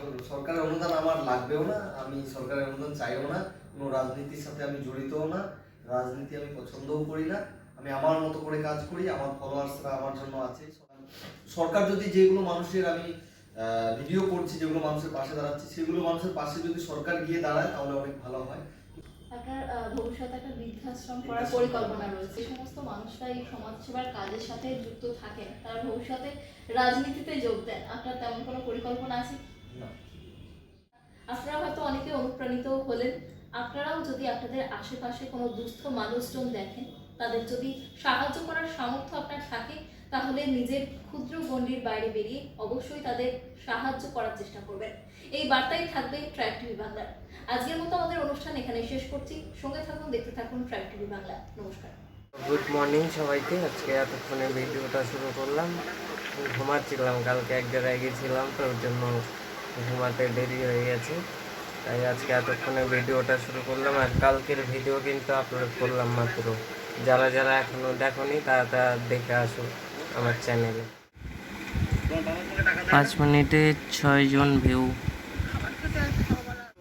সর- সরকারের অনুদান আমার লাগবেও না, আমি সরকারের অনুদান চাইও না, কোনো রাজনীতির সাথে আমি জড়িতও না, রাজনীতি আমি পছন্দও করি না, আমি আমার মতো করে কাজ করি, আমার ফলোয়ার্সরা আমার জন্য আছে। সরকার যদি যেগুলো মানুষের আমি ভিডিও করছি, যেগুলো মানুষের পাশে দাঁড়াচ্ছি, সেগুলো মানুষের পাশে যদি সরকার গিয়ে দাঁড়ায়, তাহলে অনেক ভালো হয়। ভবিষ্যতে একটা বৃদ্ধাশ্রম করার পরিকল্পনা রয়েছে। এই সমস্ত মানুষরা এই কাজের সাথে যুক্ত ভবিষ্যতে রাজনীতিতে যোগ দেন। আপনার তেমন কোনো পরিকল্পনা আছে? কি? আপনারা হয়তো অনেকে অনুপ্রাণিত হলেন। আপনারাও যদি আপনাদের আশেপাশে কোনো দুস্থ মানুষজন দেখেন, তাদের যদি সাহায্য করার সামর্থ্য আপনার থাকে, তাহলে নিজের ক্ষুদ্র গণ্ডির বাইরে বেরিয়ে অবশ্যই তাদের সাহায্য করার চেষ্টা করবেন। এই বার্তাই থাকবে ট্রাইব টিভি বাংলার। আজকের মতো আমাদের অনুষ্ঠান এখানে শেষ করছি। সঙ্গে থাকুন, দেখতে থাকুন ট্রাইব টিভি বাংলা। নমস্কার। গুড মর্নিং সবাইকে। আজকে এতক্ষণে ভিডিওটা শুরু করলাম। ঘুমাচ্ছিলাম, কালকে এক জায়গায় গেছিলাম তো ওর জন্য ঘুমাতে দেরি হয়ে গেছে। তাই আজকে এতক্ষণে ভিডিওটা শুরু করলাম আর কালকের ভিডিও কিন্তু আপলোড করলাম মাত্র। যারা যারা এখনও দেখোনি তারা তারা দেখে আসো আমার চ্যানেলে পাঁচ মিনিটে ছয় জন ভিউ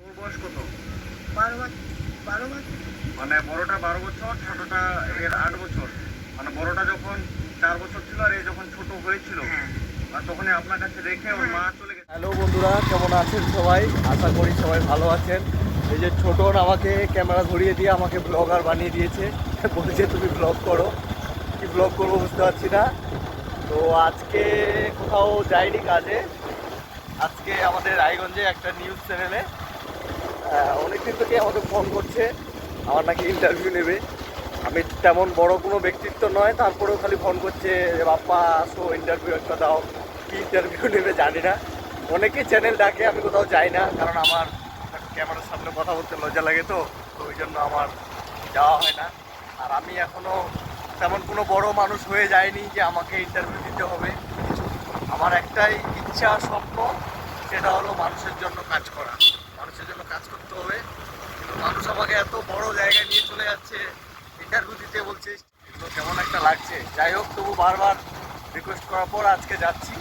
ওর বয়স কত মানে বড়টা বারো বছর ছোটটা এর আট বছর। মানে বড়টা যখন চার বছর ছিল আর এই যখন ছোট হয়েছিল হ্যালো বন্ধুরা, কেমন আছেন সবাই? আশা করি সবাই ভালো আছেন। এই যে ছোটন আমাকে ক্যামেরা ধরিয়ে দিয়ে আমাকে ব্লগার বানিয়ে দিয়েছে। বলছে তুমি ব্লগ করো। কি ব্লগ করব বুঝতে পারছি না। তো আজকে কোথাও যাইনি কাজে। আজকে আমাদের রায়গঞ্জে একটা নিউজ চ্যানেলে অনেকদিন থেকে আমাকে ফোন করছে। আমার নাকি ইন্টারভিউ নেবে। আমি তেমন বড় কোনো ব্যক্তিত্ব নয়, তারপরেও খালি ফোন করছে বাপ্পা, আসো ইন্টারভিউ একটা দাও। কি ইন্টারভিউ নেবে জানি না। অনেকেই চ্যানেল ডাকে, আমি কোথাও যাই না, কারণ আমার ক্যামেরার সামনে কথা বলতে লজ্জা লাগে তো তো ওই জন্য আমার যাওয়া হয় না। আর আমি এখনও তেমন কোনো বড় মানুষ হয়ে যায়নি যে আমাকে ইন্টারভিউ দিতে হবে। আমার একটাই ইচ্ছা, স্বপ্ন, সেটা হলো মানুষের জন্য কাজ করা। মানুষের জন্য কাজ করতে হবে। কিন্তু মানুষ আমাকে এত বড় জায়গায় নিয়ে চলে যাচ্ছে ইন্টারভিউ দিতে বলছে কেমন একটা লাগছে? যাই হোক, তবু বারবার রিকোয়েস্ট করার পর আজকে যাচ্ছি।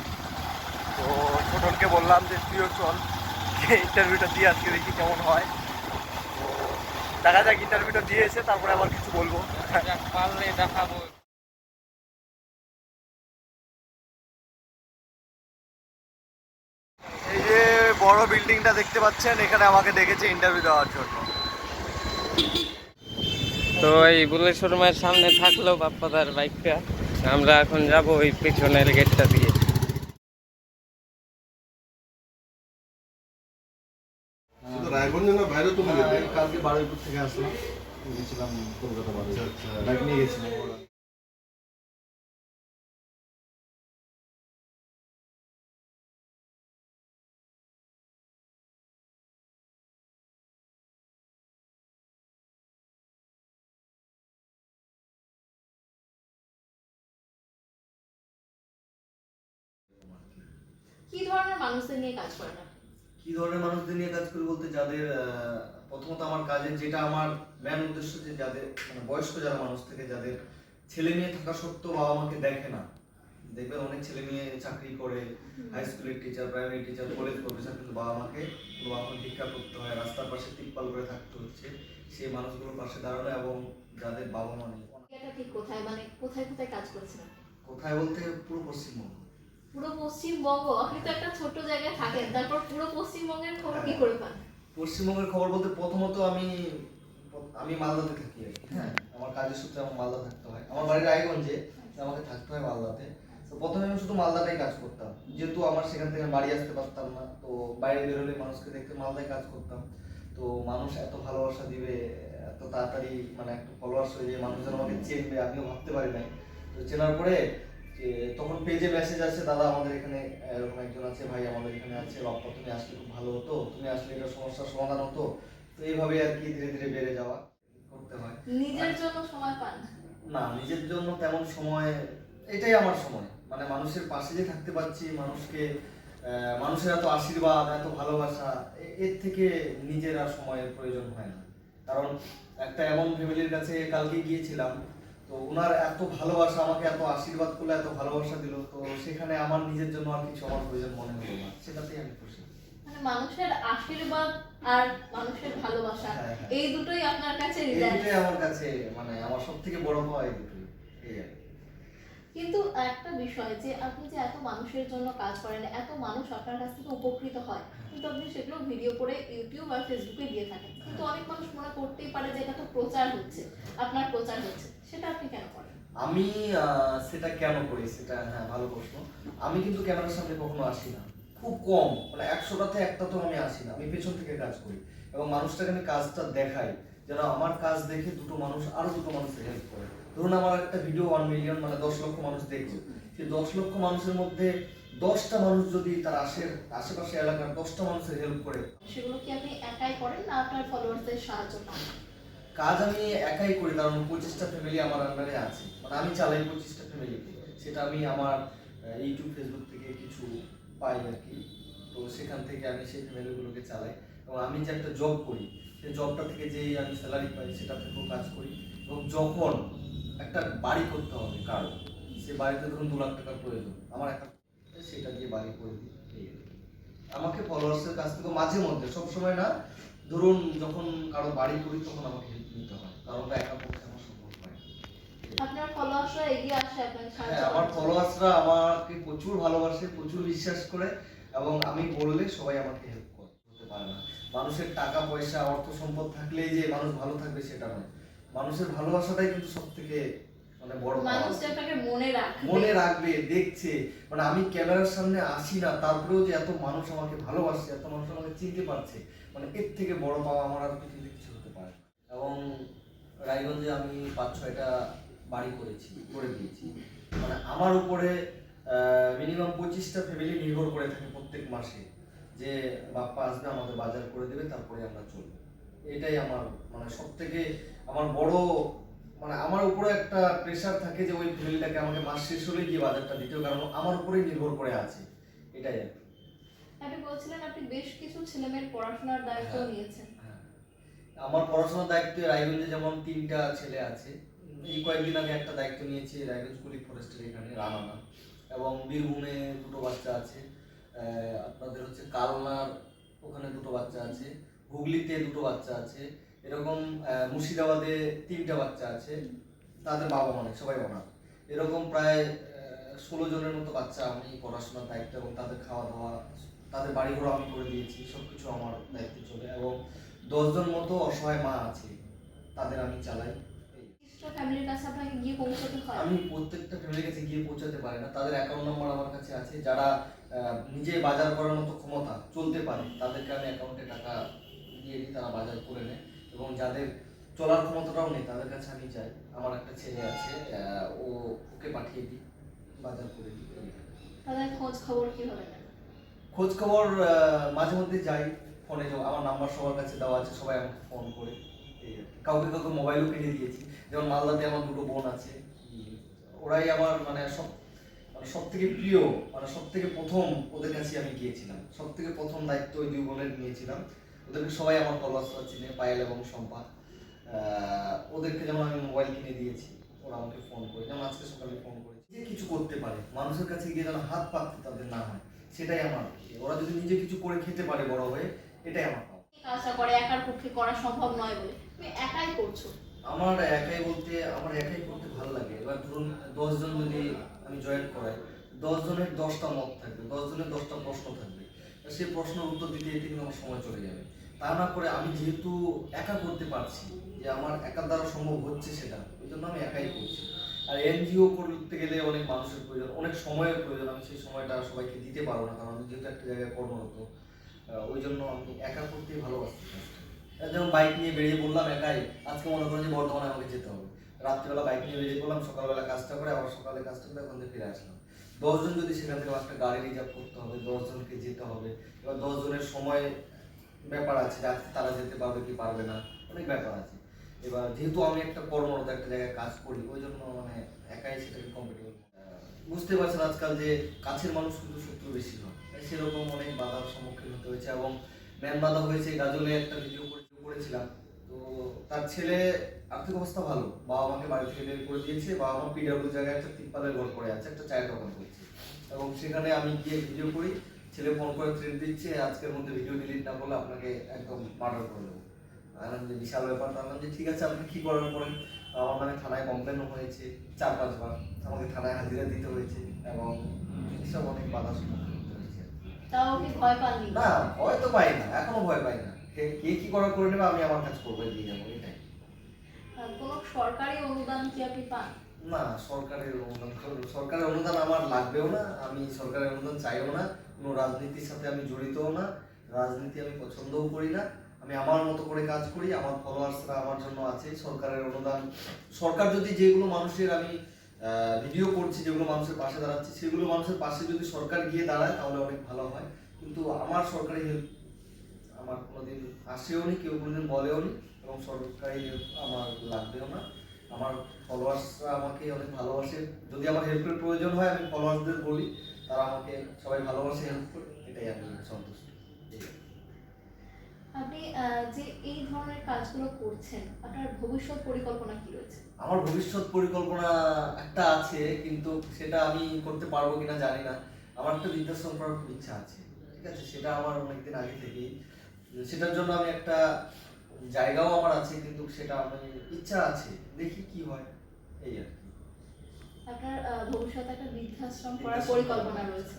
তো ছোটনকে বললাম যে তুইও চল। ইন্টারভিউটা দিয়ে আজকে দেখি কেমন হয়। তো দেখা যাক ইন্টারভিউটা দিয়ে এসে তারপরে আবার কিছু বলব। পারলে দেখাবো। এই যে বড় বিল্ডিংটা দেখতে পাচ্ছেন এখানে আমাকে ডেকেছে ইন্টারভিউ দেওয়ার জন্য। তো এই বুলেট শোরুমের সামনে থাকল বাপ্পাদার বাইকটা আমরা এখন যাব ওই পিছনের গেটটা দিয়ে। রায়গঞ্জ না বাইরে তুমি হ্যাঁ, কালকে বারুইপুর থেকে আসলাম। গেছিলাম কলকাতা বারুইপুর। বাইক নিয়ে গেছিলাম। কি ধরনের মানুষদের নিয়ে কাজ করেন আপনি? কি ধরনের মানুষদের নিয়ে কাজ করি বলতে যাদের প্রথমত আমার কাজের যেটা আমার মেন উদ্দেশ্য যে যাদের মানে বয়স্ক যারা মানুষ থেকে যাদের ছেলে মেয়ে থাকা সত্ত্বেও বাবা মাকে দেখে না। দেখবেন অনেক ছেলে মেয়ে চাকরি করে হাই স্কুলের teacher primary teacher college professor কিন্তু বাবা মাকে বাবা মাকে ভিক্ষা করতে হয় রাস্তার পাশে তিপ্পাল করে থাকতে হচ্ছে। সেই মানুষগুলোর পাশে দাঁড়ানো এবং যাদের বাবা মা নেই। কোথায় মানে কোথায় কোথায় কাজ করেছেন কোথায় বলতে পুরো পশ্চিমবঙ্গ। পুরো পশ্চিমবঙ্গ, আপনি তো একটা ছোট্ট জায়গায় থাকেন, তারপর পুরো পশ্চিমবঙ্গের খবর কি করে পান? পশ্চিমবঙ্গের খবর বলতে প্রথমত আমি আমি মালদাতে থাকি হ্যাঁ আমার কাজের সূত্রে আমার মালদা থাকতে হয়। আমার বাড়ি রায়গঞ্জে আমাকে থাকতে হয় মালদাতে। তো প্রথমে আমি শুধু মালদাটাই কাজ করতাম, যেহেতু আমার সেখান থেকে বাড়ি আসতে পারতাম না, তো বাইরে বেরোলে মানুষকে দেখতে মালদায় কাজ করতাম। তো মানুষ এত ভালোবাসা দিবে, এত তাড়াতাড়ি মানে একটা ফলোয়ার্স হয়ে যায় মানুষজন আমাকে চেনবে, আমিও ভাবতে পারি নাই। তো চেনার পরে যে তখন পেজে মেসেজ আসে দাদা আমাদের এখানে এরকম একজন আছে ভাই আমাদের এখানে আছে বাপ্পা তুমি আসলে খুব ভালো হতো তুমি আসলে এটা সমস্যার সমাধান হতো। তো এইভাবে আর কি ধীরে ধীরে বেড়ে যাওয়া করতে হয়। নিজের জন্য সময় পান? না নিজের জন্য তেমন সময় এটাই আমার সময়। মানে মানুষের পাশে যে থাকতে পারছি মানুষকে মানুষের এত আশীর্বাদ এত ভালোবাসা এর থেকে নিজের আর সময়ের প্রয়োজন হয় না। কারণ একটা এমন ফ্যামিলির কাছে কালকে গিয়েছিলাম তো ওনার এত ভালোবাসা আমাকে এত আশীর্বাদ করল এত ভালোবাসা দিল তো সেখানে আমার নিজের জন্য আর কিছু আমার প্রয়োজন মনে হলো না সেটাতেই আমি খুশি মানে মানুষের আশীর্বাদ আর মানুষের ভালোবাসা হ্যাঁ, হ্যাঁ। এই দুটোই আপনার কাছে আমার কাছে মানে আমার সব থেকে বড় হয় এই দুটোই এই আর। কিন্তু একটা বিষয় যে আপনি যে এত মানুষের জন্য কাজ করেন, এত মানুষ আপনার কাছ থেকে উপকৃত হয়, কিন্তু আপনি সেগুলো ভিডিও করে ইউটিউব আর ফেসবুকে দিয়ে থাকেন। কিন্তু অনেক মানুষ মনে করতেই পারে যে এটা তো প্রচার হচ্ছে, আপনার প্রচার হচ্ছে। সেটা আপনি কেন করেন? আমি সেটা কেন করি? সেটা হ্যাঁ ভালো প্রশ্ন। আমি কিন্তু ক্যামেরার সামনে কখনো আসি না। খুব কম মানে একশোটাতে একটা তো আমি আসি না। আমি পেছন থেকে কাজ করি এবং মানুষটাকে আমি কাজটা দেখাই, যেন আমার কাজ দেখে দুটো মানুষ, আরও দুটো মানুষের হেল্প করে। ধরুন আমার একটা ভিডিও ওয়ান মিলিয়ন মানে দশ লক্ষ মানুষ দেখছে। সেই দশ লক্ষ মানুষের মধ্যে দশটা মানুষ যদি তার আশে আশেপাশে এলাকার দশটা মানুষের হেল্প করে। সেগুলো কি আপনি একাই করেন না আপনার ফলোয়ার্সদের সাহায্য পান কাজ আমি একাই করি কারণ পঁচিশটা ফ্যামিলি আমার আন্ডারে আছে। মানে আমি চালাই পঁচিশটা ফ্যামিলিকে সেটা আমি আমার ইউটিউব ফেসবুক থেকে কিছু পাই আর কি। তো সেখান থেকে আমি সেই ফ্যামিলিগুলোকে চালাই। এবং আমি যে একটা জব করি সেই জবটা থেকে যেই আমি স্যালারি পাই সেটা থেকেও কাজ করি। এবং যখন একটা বাড়ি করতে হবে কারও সে বাড়িতে ধরুন দু লাখ টাকার প্রয়োজন আমার একটা সেটা দিয়ে বাড়ি করে দিই। আমাকে ফলোয়ার্সের কাছ থেকে মাঝে মধ্যে সবসময় না ধরুন যখন কারও বাড়ি করি তখন আমাকে হেল্প নিতে হয় কারণ একা পক্ষে আমার সম্ভব হয়। আপনার ফলোয়ার্সরা এগিয়ে আসে সাহায্য হ্যাঁ আমার। ফলোয়ার্সরা আমাকে প্রচুর ভালোবাসে প্রচুর বিশ্বাস করে এবং আমি বললে সবাই আমাকে হেল্প করতে পারে না মানুষের টাকা পয়সা অর্থ সম্পদ থাকলেই যে মানুষ ভালো থাকবে সেটা নয় মানুষের ভালোবাসাটাই কিন্তু সব থেকে মানে বড়। মানুষ আপনাকে মনে রাখবে। মনে রাখবে দেখছে। মানে আমি ক্যামেরার সামনে আসি না তারপরেও যে এত মানুষ আমাকে ভালোবাসছে এত মানুষ আমাকে চিনতে পারছে মানে এর থেকে বড় পাওয়া আমার আর পৃথিবীতে কিছু হতে পারে। এবং রায়গঞ্জে আমি পাঁচ ছয়টা বাড়ি করেছি করে দিয়েছি। মানে আমার উপরে মিনিমাম পঁচিশটা ফ্যামিলি নির্ভর করে থাকে প্রত্যেক মাসে। যে বাপ্পা আসবে আমাদের বাজার করে দেবে তারপরে আমরা চলবো। এটাই আমার মানে সব থেকে আমার বড় মানে আমার উপরে একটা প্রেশার থাকে যে ওই ফ্যামিলিটাকে আমাকে মাস শেষ হলে গিয়ে বাজারটা দিতে কারণ আমার উপরেই নির্ভর করে আছে এটাই আর। আপনি বলছিলেন আপনি বেশ কিছু ছেলেমেয়ের পড়াশোনার দায়িত্ব হ্যাঁ। নিয়েছেন হ্যাঁ। আমার পড়াশোনার দায়িত্বে রায়গঞ্জে যেমন তিনটা ছেলে আছে এই কয়েকদিন আগে একটা দায়িত্ব নিয়েছি রায়গঞ্জ কুলিক ফরেস্টের এখানে রানানা এবং বীরভূমে দুটো বাচ্চা আছে আপনাদের হচ্ছে কালনার ওখানে দুটো বাচ্চা আছে হুগলিতে দুটো বাচ্চা আছে এরকম মুর্শিদাবাদে তিনটা বাচ্চা আছে তাদের বাবা মানে সবাই অনাথ এরকম প্রায় ষোলো জনের মতো বাচ্চা আমি পড়াশোনার দায়িত্ব এবং তাদের খাওয়া দাওয়া তাদের বাড়ি ঘর আমি করে দিয়েছি সব কিছু আমার দায়িত্বে চলে এবং দশজন মতো অসহায় মা আছে তাদের আমি চালাই। আমি প্রত্যেকটা ফ্যামিলির কাছে গিয়ে পৌঁছাতে পারি না তাদের অ্যাকাউন্ট নাম্বার আমার কাছে আছে যারা নিজে বাজার করার মতো ক্ষমতা চলতে পারে তাদেরকে আমি অ্যাকাউন্টে টাকা দিই তারা বাজার করে নেয় এবং যাদের চলার ক্ষমতাটাও নেই তাদের কাছে আমি যাই। আমার একটা ছেলে আছে ও ওকে পাঠিয়ে দিই বাজার করে দিই। তাদের খোঁজ খবর কীভাবে খোঁজ খবর মাঝে মধ্যে যাই ফোনে আমার নাম্বার সবার কাছে দেওয়া আছে সবাই আমাকে ফোন করে। কাউকে কাউকে মোবাইলও কিনে দিয়েছি। যেমন মালদাতে আমার দুটো বোন আছে। ওরাই আমার মানে সব মানে সব থেকে প্রিয় মানে সব থেকে প্রথম ওদের কাছে আমি গিয়েছিলাম। সব থেকে প্রথম দায়িত্ব ওই দুই বোনের নিয়েছিলাম। ওদেরকে সবাই আমার কলাসরা চিনে পায়েল এবং সম্পা ওদেরকে যেমন আমি মোবাইল কিনে দিয়েছি ওরা আমাকে ফোন করে যেমন আজকে সকালে ফোন করেছে। যে কিছু করতে পারে মানুষের কাছে গিয়ে যেন হাত পাততে তাদের না হয় সেটাই আমার ওরা যদি নিজে কিছু করে খেতে পারে বড় হয়ে এটাই আমার কাজটা করে একার পক্ষে করা সম্ভব নয় বলে? তুমি একাই করছ। আমার একাই বলতে আমার একাই করতে ভালো লাগে। এবার ধরুন দশজন যদি আমি জয়েন করাই দশ জনের দশটা মত থাকবে দশ জনের দশটা প্রশ্ন থাকবে। সেই প্রশ্নের উত্তর দিতে দিতে কিন্তু আমার সময় চলে যাবে। তা না করে আমি যেহেতু একা করতে পারছি যে আমার একার দ্বারা সম্ভব হচ্ছে সেটা ওই জন্য আমি একাই করছি। আর এনজিও করতে গেলে অনেক মানুষের প্রয়োজন, অনেক সময়ের প্রয়োজন, আমি সেই সময়টা সবাইকে দিতে পারব না, কারণ যেহেতু একটা জায়গায় কর্মরত ওই জন্য আমি একা করতেই ভালোবাসি। যেমন বাইক নিয়ে বেরিয়ে বললাম একাই, আজকে মনে করেন যে বর্ধমানে আমাকে যেতে হবে। রাত্রিবেলা বাইক নিয়ে বেরিয়ে পড়লাম, সকালবেলা কাজটা করে আবার সকালে কাজটা করে ওখান থেকে ফিরে আসলাম। দশজন যদি সেখান থেকে একটা গাড়ি রিজার্ভ করতে হবে, দশজনকে যেতে হবে, এবার দশজনের সময় ব্যাপার আছে তারা যেতে পারবে কি পারবে না, অনেক ব্যাপার আছে। এবার যেহেতু আমি একটা কর্মরত একটা জায়গায় কাজ করি, ওই জন্য মানে একাই সেটাকে কম্পিটেবল বুঝতে পারছেন আজকাল যে কাছের মানুষ কিন্তু শত্রু বেশি তাই সেরকম অনেক বাধার সম্মুখীন হতে হয়েছে এবং ম্যান বাধা হয়েছে গাজলে একটা ভিডিও করেছিলাম। তো তার ছেলে আর্থিক অবস্থা ভালো বাবা মাকে বাড়ি থেকে বের করে দিয়েছে বাবা মা পিডাব্লিউ জায়গায় একটা তিপ্পালের ঘর করে আছে, একটা চায়ের দোকান করছে। এবং সেখানে আমি গিয়ে ভিডিও করি ছেলে ফোন করে থ্রেট দিচ্ছে আজকের মধ্যে ভিডিও ডিলিট না করলে আপনাকে একদম মার্ডার করে দেবো। আনলাম যে বিশাল ব্যাপার আনলাম যে ঠিক আছে আপনি কী করার পরে আমার নামে থানায় কমপ্লেনও হয়েছে চার পাঁচবার আমাকে থানায় হাজিরা দিতে হয়েছে এবং এসব অনেক বাধা না ভয় তো পাই না এখনও ভয় পাই না। কে করে নেবে আমি আমার কাজ করব দিয়ে যাব এটাই। আহ, কোনো সরকারি অনুদান কি আপনি পান? না সরকারের অনুদান সরকারের অনুদান আমার লাগবেও না আমি সরকারের অনুদান চাইও না। কোনো রাজনীতির সাথে আমি জড়িতও না, রাজনীতি আমি পছন্দও করি না, আমি আমার মতো করে কাজ করি, আমার ফলোয়ার্সরা আমার জন্য আছে, সরকারের অনুদান, সরকার যদি যেগুলো মানুষের আমি ভিডিও করছি, যেগুলো মানুষের পাশে দাঁড়াচ্ছি, সেগুলো মানুষের পাশে যদি সরকার গিয়ে দাঁড়ায়, তাহলে অনেক ভালো হয়। কিন্তু আমার সরকারি হেল্প আমার কোনোদিন আসেও নি, কেউ কোনোদিন বলেও নি, এবং সরকারি হেল্প আমার লাগবেও না। আমার ফলোয়ার্সরা আমাকে অনেক ভালোবাসে। যদি আমার হেল্পের প্রয়োজন হয়, আমি ফলোয়ার্সদের বলি। তারা আমাকে সবাই ভালোবাসে হেল্প করে এটাই আমি সন্তুষ্ট আপনি যে এই ধরনের কাজগুলো করছেন আপনার ভবিষ্যৎ পরিকল্পনা কি রয়েছে? আমার ভবিষ্যৎ পরিকল্পনা একটা আছে কিন্তু সেটা আমি করতে পারব কিনা জানি না। আমার একটা বৃদ্ধাশ্রম করার খুব ইচ্ছা আছে ঠিক আছে? সেটা আমার অনেকদিন আগে থেকেই। সেটার জন্য আমি একটা জায়গাও আমার আছে কিন্তু সেটা আমি ইচ্ছা আছে দেখি কি হয় এই আর কি। আপনার ভবিষ্যতে একটা বৃদ্ধাশ্রম করার পরিকল্পনা রয়েছে।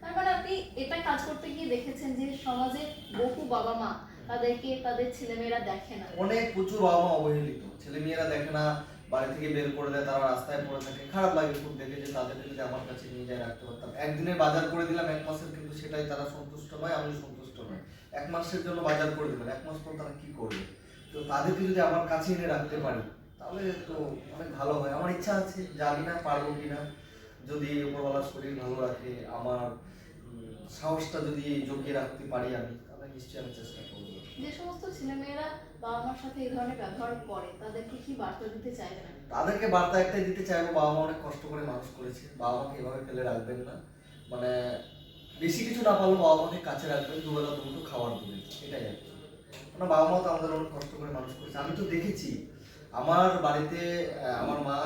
তার মানে আপনি এটা কাজ করতে গিয়ে দেখেছেন যে সমাজে বহু বাবা মা তাদেরকে তাদের ছেলেমেয়েরা দেখে না। অনেক প্রচুর বাবা মা অবহেলিত। ছেলে মেয়েরা দেখে না, বাড়ি থেকে বের করে দেয়, তারা রাস্তায় পড়ে থাকে। খারাপ লাগে খুব দেখে যে তাদেরকে যদি আমার কাছে নিয়ে যায়, রাখতে পারতাম। একদিনের বাজার করে দিলাম এক মাসের কিন্তু সেটাই তারা সন্তুষ্ট নয় আমি সন্তুষ্ট নয় এক মাসের জন্য বাজার করে দিলাম এক মাস পর তারা কি করবে? তো তাদেরকে যদি আমার কাছে এনে রাখতে পারি তাহলে তো অনেক ভালো হয়। আমার ইচ্ছা আছে জানি না পারব কিনা। যদি উপরওয়ালা শরীর ভালো রাখে আমার সাহসটা যদি জমিয়ে রাখতে পারি আমি তাহলে নিশ্চয়ই আমি চেষ্টা করব। যে সমস্ত ছেলেমেয়েরা বাবা মার সাথে এই ধরনের ব্যবহার করে তাদেরকে কি বার্তা দিতে চাইবেন আপনি? তাদেরকে বার্তা একটাই দিতে চাইব বাবা মা অনেক কষ্ট করে মানুষ করেছে। বাবা মাকে এভাবে ফেলে রাখবেন না। মানে বেশি কিছু না পারলেও বাবা মাকে কাছে রাখবেন দুবেলা দুটো খাবার দেবেন এটাই আর কি। বাবা মা তো আমাদের অনেক কষ্ট করে মানুষ করেছে। আমি তো দেখেছি আমার বাড়িতে আমার মা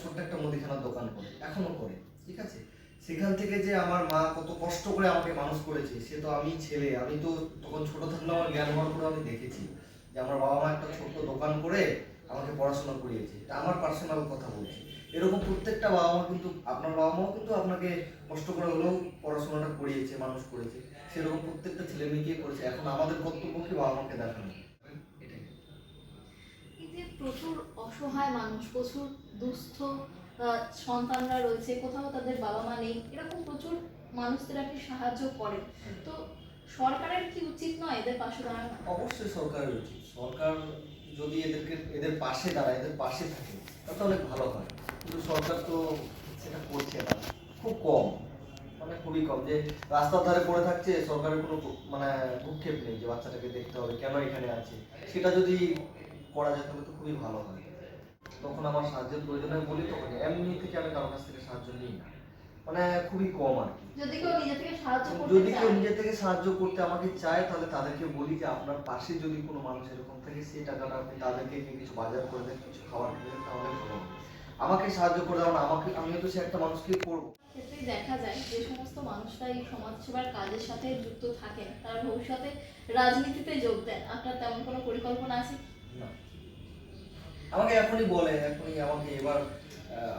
ছোট্ট একটা মুদিখানার দোকান করে, এখনও করে, ঠিক আছে? সেখান থেকে যে আমার মা কত কষ্ট করে আমাকে মানুষ করেছে, সে তো আমি ছেলে, আমি তো তখন ছোট থাকলে আমার জ্ঞান হওয়ার পরে আমি দেখেছি। যে আমার বাবা মা একটা ছোট্ট দোকান করে আমাকে পড়াশোনা করিয়েছে, এটা আমার পার্সোনাল কথা বলছি। এরকম প্রত্যেকটা বাবা মা কিন্তু, আপনার বাবা মাও কিন্তু আপনাকে কষ্ট করে হলেও পড়াশোনাটা করিয়েছে, মানুষ করেছে। সেরকম প্রত্যেকটা ছেলে মেয়েকে করেছে। এখন আমাদের কর্তব্য কি বাবা মাকে দেখানো? প্রচুর অসহায় মানুষ, প্রচুর দুস্থ সন্তানরা রয়েছে, কোথাও তাদের বাবা মা নেই, এরকম প্রচুর মানুষদের আপনি সাহায্য করেন। তো সরকারের কি উচিত নয় এদের পাশে দাঁড়ানো? অবশ্যই সরকারের উচিত। সরকার যদি এদেরকে, এদের পাশে দাঁড়ায়, এদের পাশে থাকে, তাহলে অনেক ভালো হয়। কিন্তু সরকার তো সেটা করছে না। খুব কম মানে খুবই কম। যে রাস্তার ধারে পড়ে থাকছে, সরকারের কোনো মানে ভূক্ষেপ নেই যে বাচ্চাটাকে দেখতে হবে, কেন এখানে আছে? সেটা যদি করা যায় তাহলে তো খুবই ভালো হয়। তখন আমার সাহায্যের প্রয়োজন হয় বলি তখন এমনি থেকে আমি কারোর কাছ থেকে সাহায্য নিই না। মানে খুবই কম আর কি। যদি কেউ নিজে থেকে সাহায্য করতে যদি কেউ নিজে থেকে সাহায্য করতে আমাকে চায় তাহলে তাদেরকে বলি যে আপনার পাশে যদি কোনো মানুষ এরকম থাকে সেই টাকাটা আপনি তাদেরকে গিয়ে কিছু বাজার করে দেন কিছু খাবার কিনে দেন তাহলে ভালো। আমাকে সাহায্য করে দেওয়া না আমাকে আমিও তো সে একটা মানুষকে করব। ক্ষেত্রেই দেখা যায় যে সমস্ত মানুষরা এই সমাজসেবার কাজের সাথে যুক্ত থাকেন তারা ভবিষ্যতে রাজনীতিতে যোগ দেন। আপনার তেমন কোনো পরিকল্পনা আছে? না। আমাকে এখনই বলে এখনই আমাকে এবার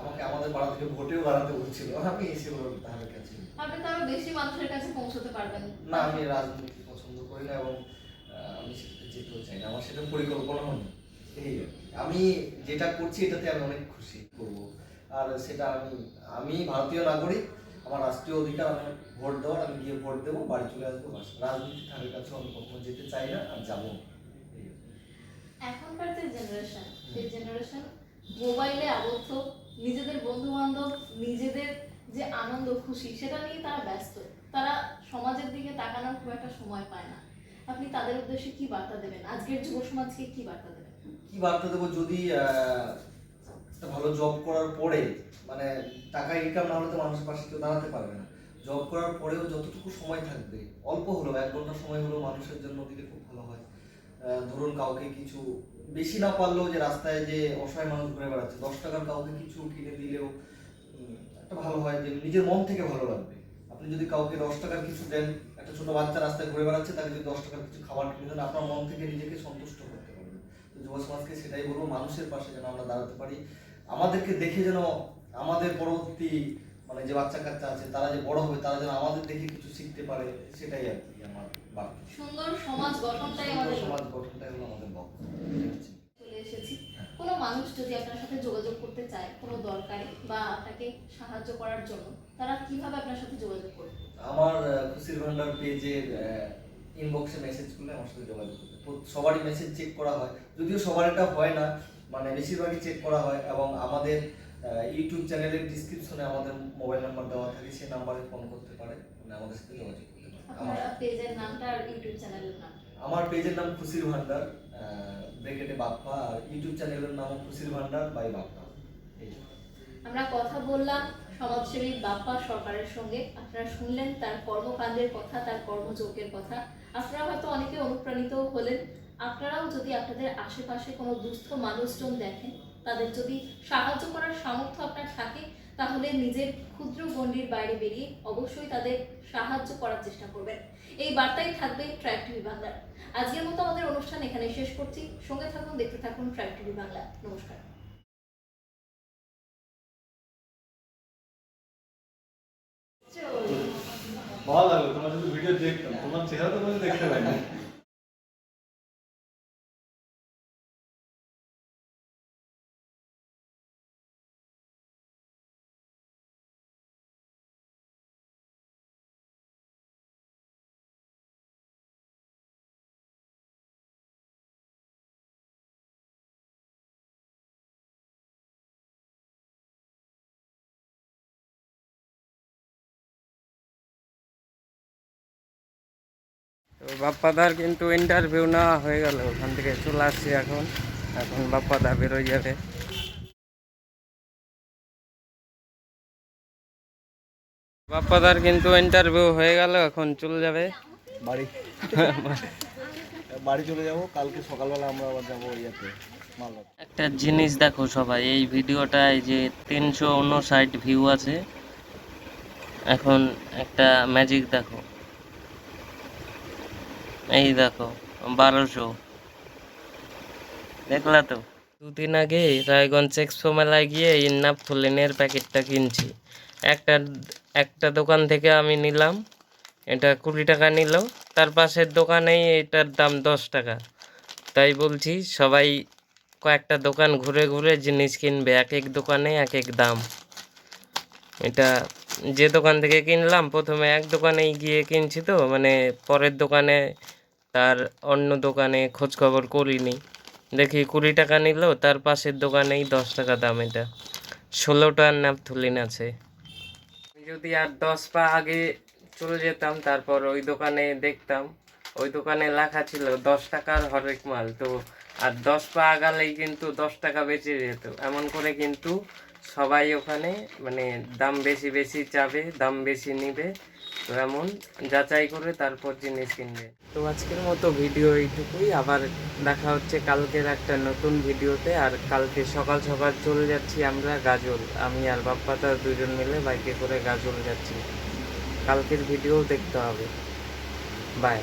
আমাকে আমাদের পাড়া থেকে ভোটেও দাঁড়াতে বলছিল। আমি এসে বললাম তাদের কাছে। আপনি তো আরও বেশি মানুষের কাছে পৌঁছতে পারবেন। না আমি রাজনীতি পছন্দ করি না এবং আমি সেটাতে যেতেও চাই না। আমার সেটা পরিকল্পনাও নেই এই আমি যেটা করছি এটাতে আমি অনেক খুশি করব। আর সেটা আমি আমি ভারতীয় নাগরিক আমার রাষ্ট্রীয় অধিকার আমি ভোট দেওয়ার আমি গিয়ে ভোট দেবো বাড়ি চলে আসব রাজনীতি ধারের কাছে আমি কখনো যেতে চাই না আর যাব। এখনকার যে জেনারেশন সেই জেনারেশন মোবাইলে আবদ্ধ, নিজেদের বন্ধু বান্ধব নিজেদের যে আনন্দ, খুশি, সেটা নিয়ে তারা ব্যস্ত। তারা সমাজের দিকে তাকানোর খুব একটা সময় পায় না। আপনি তাদের উদ্দেশ্যে কি বার্তা দেবেন? আজকের যুব সমাজকে কি বার্তা দেবেন? কি বার্তা দেবো? যদি একটা ভালো জব করার পরে মানে টাকা ইনকাম না হলে তো মানুষের পাশে কেউ দাঁড়াতে পারবে না। জব করার পরেও যতটুকু সময় থাকবে, অল্প হলেও, এক ঘণ্টা সময় হলেও মানুষের জন্য দিলে খুব ভালো হয়। ধরুন কাউকে কিছু বেশি না পারলেও যে রাস্তায় যে অসহায় মানুষ ঘুরে বেড়াচ্ছে, দশ টাকার কাউকে কিছু কিনে দিলেও একটা ভালো হয় যে নিজের মন থেকে ভালো লাগবে। আপনি যদি কাউকে দশ টাকার কিছু দেন, একটা ছোট বাচ্চা রাস্তায় ঘুরে বেড়াচ্ছে, তাকে যদি দশ টাকার কিছু খাবার কিনে দেন, আপনার মন থেকে নিজেকে সন্তুষ্ট করতে পারবেন তো যুব সমাজকে সেটাই বলব, মানুষের পাশে যেন আমরা দাঁড়াতে পারি, আমাদেরকে দেখে যেন আমাদের পরবর্তী মানে যে বাচ্চা কাচ্চা আছে তারা যে বড় হবে তারা যেন আমাদের দেখে কিছু শিখতে পারে সেটাই আর কি আমার বার্তা। সুন্দর সমাজ গঠনটাই আমাদের সমাজ গঠনটাই হলো আমাদের বক্তব্য। চলে এসেছি। কোনো মানুষ যদি আপনার সাথে যোগাযোগ করতে চায় কোনো দরকারে বা আপনাকে সাহায্য করার জন্য তারা কীভাবে আপনার সাথে যোগাযোগ করবে? আমার খুশির ভান্ডার পেজের ইনবক্সে মেসেজ করলে আমার সাথে যোগাযোগ প্রত- সবারই মেসেজ চেক করা হয়। যদিও সবার এটা হয় না মানে বেশিরভাগই চেক করা হয় এবং আমাদের ইউটিউব চ্যানেলের ডিসক্রিপশনে আমাদের মোবাইল নাম্বার দেওয়া থাকে সেই নাম্বারে ফোন করতে পারে মানে আমাদের সাথে যোগাযোগ করতে পারে। আমার পেজের নামটা আর ইউটিউব চ্যানেলের নাম? আমার পেজের নাম খুশির ভান্ডার ব্রেকেটে বাপ্পা আর ইউটিউব চ্যানেলের নাম খুশির ভান্ডার বাই বাপ্পা। আমরা কথা বললাম সমাজসেবী বাপ্পা সরকারের সঙ্গে। আপনারা শুনলেন তার কর্মকাণ্ডের কথা তার কর্মযোগের কথা। আপনারা হয়তো অনেকে অনুপ্রাণিত হলেন। আপনারাও যদি আপনাদের আশেপাশে কোনো দুস্থ মানুষজন দেখেন তাদের যদি সাহায্য করার সামর্থ্য আপনার থাকে, তাহলে নিজের ক্ষুদ্র গণ্ডির বাইরে বেরিয়ে অবশ্যই তাদের সাহায্য করার চেষ্টা করবেন। এই বার্তাই থাকবে ট্রাইব টিভি বাংলার। আজকের মতো আমাদের অনুষ্ঠান এখানে শেষ করছি। সঙ্গে থাকুন, দেখতে থাকুন ট্রাইব টিভি বাংলা। নমস্কার। ভালো লাগল, তোমার যদি ভিডিও দেখতাম। তোমার চেহারা তো দেখতে পাইনি। তো বাপ্পাদার কিন্তু ইন্টারভিউ নেওয়া হয়ে গেল ওখান থেকে চলে আসছি এখন। এখন বাপ্পাদা বেরোয় যাবে। বাপ্পাদার কিন্তু ইন্টারভিউ হয়ে গেল এখন চলে যাবে। বাড়ি। বাড়ি চলে যাব কালকে সকালবেলা আমরা আবার যাব ইয়াতে একটা জিনিস দেখো সবাই এই ভিডিওটায় যে তিনশো উনষাট ভিউ আছে এখন একটা ম্যাজিক দেখো। এই দেখো, বারোশো। দেখলা তো? দুদিন আগে রায়গঞ্জ এক্সপো মেলায় গিয়ে ইন্নাফথলিনের প্যাকেটটা কিনছি। একটা একটা দোকান থেকে আমি নিলাম, এটা কুড়ি টাকা নিল। তার পাশের দোকানেই এটার দাম দশ টাকা। তাই বলছি, সবাই কয়েকটা দোকান ঘুরে ঘুরে জিনিস কিনবে, এক এক দোকানে এক এক দাম। এটা যে দোকান থেকে কিনলাম, প্রথমে এক দোকানেই গিয়ে কিনছি তো মানে পরের দোকানে তার অন্য দোকানে খোঁজ খবর করিনি। দেখি কুড়ি টাকা নিল, তার পাশের দোকানেই দশ টাকা দাম এটা। ষোলোটার ন্যাপথলিন আছে। যদি আর দশ পা আগে চলে যেতাম, তারপর ওই দোকানে দেখতাম, ওই দোকানে লেখা ছিল দশ টাকার হরেক মাল। তো আর দশ পা আগালেই কিন্তু দশ টাকা বেঁচে যেত। এমন করে কিন্তু সবাই ওখানে মানে দাম বেশি বেশি চাবে, দাম বেশি নিবে। এমন যাচাই করে তারপর জিনিস কিনবে। তো আজকের মতো ভিডিও এইটুকুই। আবার দেখা হচ্ছে কালকের একটা নতুন ভিডিওতে। আর কালকে সকাল সকাল চলে যাচ্ছি আমরা গাজল। আমি আর বাপ্পাটা দুজন মিলে বাইকে করে গাজল যাচ্ছি। কালকের ভিডিও দেখতে হবে। বাই।